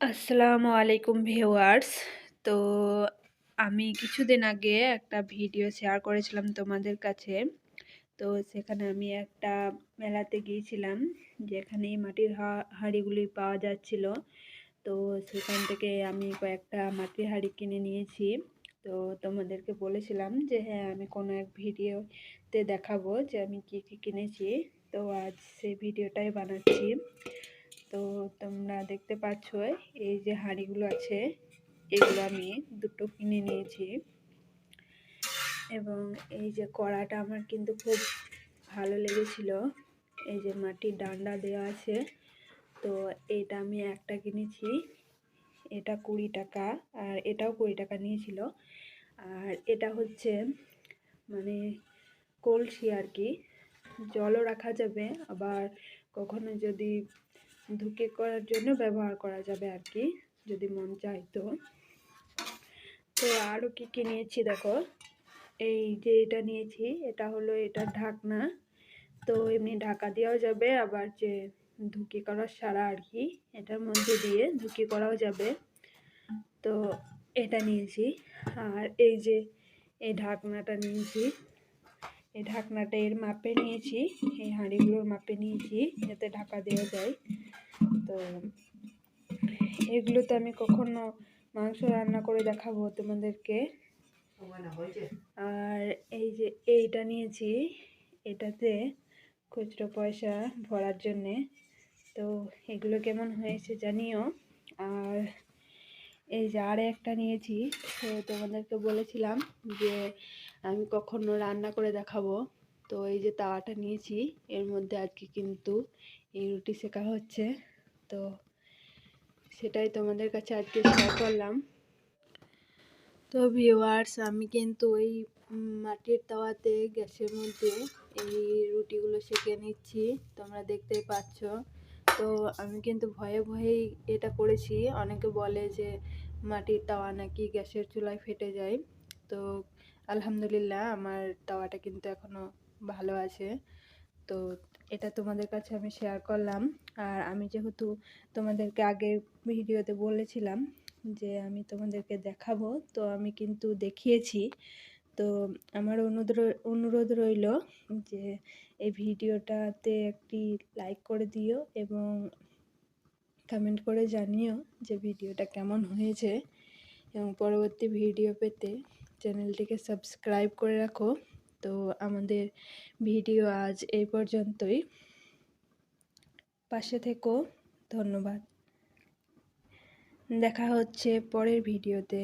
আসসালামু আলাইকুম ভিউয়ার্স। তো আমি কিছুদিন আগে একটা ভিডিও শেয়ার করেছিলাম তোমাদের কাছে। তো সেখানে আমি একটা মেলাতে গিয়েছিলাম যেখানে মাটির হাঁড়িগুলি পাওয়া যাচ্ছিল। তো সেখান থেকে আমি কয়েকটা মাটির হাঁড়ি কিনে নিয়েছি। তো তোমাদেরকে বলেছিলাম যে হ্যাঁ আমি কোনো এক ভিডিওতে দেখাবো যে আমি কী কী কিনেছি। তো আজ সেই ভিডিওটাই বানাচ্ছি। তো তোমরা দেখতে পাচ্ছ এই যে হাঁড়িগুলো আছে, এগুলো আমি দুটো কিনে নিয়েছি। এবং এই যে কড়াটা আমার কিন্তু খুব ভালো লেগেছিল, এই যে মাটির ডান্ডা দেওয়া আছে, তো এটা আমি একটা কিনেছি, এটা কুড়ি টাকা, আর এটাও কুড়ি টাকা নিয়েছিল। আর এটা হচ্ছে মানে কলসি আর কি, জলও রাখা যাবে, আবার কখনো যদি ধুকে করার জন্য ব্যবহার করা যাবে আর কি, যদি মন চাইতো তো। তো আরও কী কী নিয়েছি দেখো, এই যে এটা নিয়েছি, এটা হলো এটার ঢাকনা। তো এমনি ঢাকা দেওয়াও যাবে, আবার যে ধুকি করার সারা আর কি, এটার মধ্যে দিয়ে ধুকি করাও যাবে। তো এটা নিয়েছি, আর এই যে এই ঢাকনাটা নিয়েছি এই ঢাকনাটা এর মাপে নিয়েছি, এই হাঁড়িগুলোর মাপে নিয়েছি, যাতে ঢাকা দেওয়া যায়। তো এগুলোতে আমি কখনো মাংস রান্না করে দেখাবো তোমাদেরকে। আর এই যে এইটা নিয়েছি, এটাতে খুচরো পয়সা ভরার জন্যে। তো এগুলো কেমন হয়েছে জানিও। আর এই যে আর একটা নিয়েছি, তো তোমাদেরকে বলেছিলাম যে আমি কখনো রান্না করে দেখাবো। তো এই যে তাওয়াটা নিয়েছি, এর মধ্যে আজকে কিন্তু এই রুটি শেখা হচ্ছে। তো সেটাই তোমাদের কাছে আজকে শেয়ার করলাম। তো ভিওয়ার্স আমি কিন্তু ওই মাটির তাওয়াতে গ্যাসের মধ্যে এই রুটিগুলো সেঁকে নিচ্ছি, তোমরা দেখতেই পাচ্ছ। তো আমি কিন্তু ভয়ে ভয়েই এটা করেছি। অনেকে বলে যে মাটির তাওয়া নাকি গ্যাসের চুলায় ফেটে যায়। তো আলহামদুলিল্লাহ, আমার তাওয়াটা কিন্তু এখনও ভালো আছে। তো এটা তোমাদের কাছে আমি শেয়ার করলাম। আর আমি যেহেতু তোমাদেরকে আগের ভিডিওতে বলেছিলাম যে আমি তোমাদেরকে দেখাবো, তো আমি কিন্তু দেখিয়েছি। তো আমার অনুরোধ অনুরোধ রইল যে এই ভিডিওটাতে একটি লাইক করে দিও এবং কমেন্ট করে জানিও যে ভিডিওটা কেমন হয়েছে এবং পরবর্তী ভিডিও পেতে। চ্যানেলটিকে সাবস্ক্রাইব করে রাখো। তো আমাদের ভিডিও আজ এই পর্যন্তই। পাশে থেকো। ধন্যবাদ। দেখা হচ্ছে পরের ভিডিওতে।